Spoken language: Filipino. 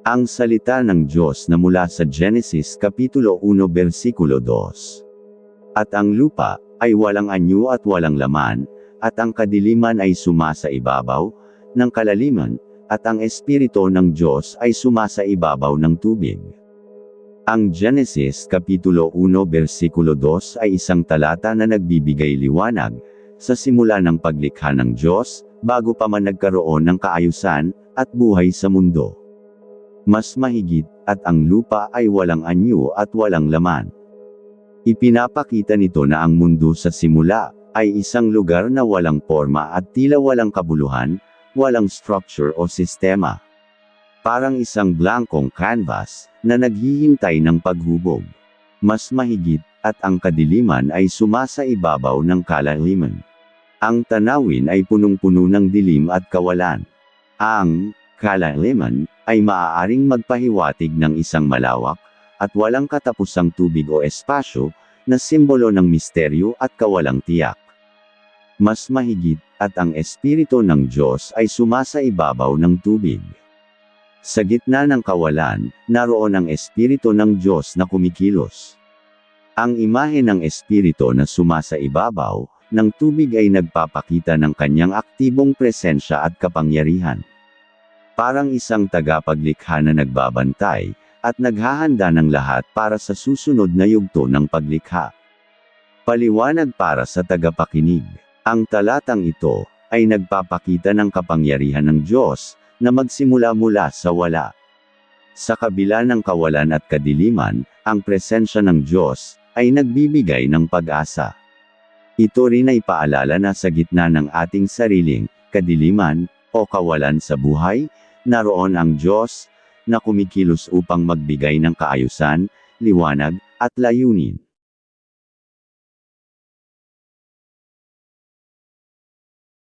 Ang salita ng Diyos na mula sa Genesis Kapitulo 1 Versikulo 2. At ang lupa, ay walang anyo at walang laman, at ang kadiliman ay sumasa ibabaw, ng kalaliman, at ang Espiritu ng Diyos ay sumasa ibabaw ng tubig. Ang Genesis Kapitulo 1 Versikulo 2 ay isang talata na nagbibigay liwanag, sa simula ng paglikha ng Diyos, bago pa man nagkaroon ng kaayusan, at buhay sa mundo. Mas mahigit, at ang lupa ay walang anyo at walang laman. Ipinapakita nito na ang mundo sa simula, ay isang lugar na walang forma at tila walang kabuluhan, walang structure o sistema. Parang isang blankong canvas, na naghihintay ng paghubog. Mas mahigit, at ang kadiliman ay sumasa ibabaw ng kalaliman. Ang tanawin ay punong-puno ng dilim at kawalan. Ang kalaliman ay maaaring magpahiwatig ng isang malawak at walang katapusang tubig o espasyo na simbolo ng misteryo at kawalang tiyak. Mas mahigit, at ang Espiritu ng Diyos ay sumasa ibabaw ng tubig. Sa gitna ng kawalan, naroon ang Espiritu ng Diyos na kumikilos. Ang imahe ng Espiritu na sumasa ibabaw, ng tubig ay nagpapakita ng kanyang aktibong presensya at kapangyarihan. Parang isang tagapaglikha na nagbabantay, at naghahanda ng lahat para sa susunod na yugto ng paglikha. Paliwanag para sa tagapakinig. Ang talatang ito, ay nagpapakita ng kapangyarihan ng Diyos, na magsimula mula sa wala. Sa kabila ng kawalan at kadiliman, ang presensya ng Diyos, ay nagbibigay ng pag-asa. Ito rin ay paalala na sa gitna ng ating sariling, kadiliman, o kawalan sa buhay, naroon ang Diyos, na kumikilos upang magbigay ng kaayusan, liwanag, at layunin.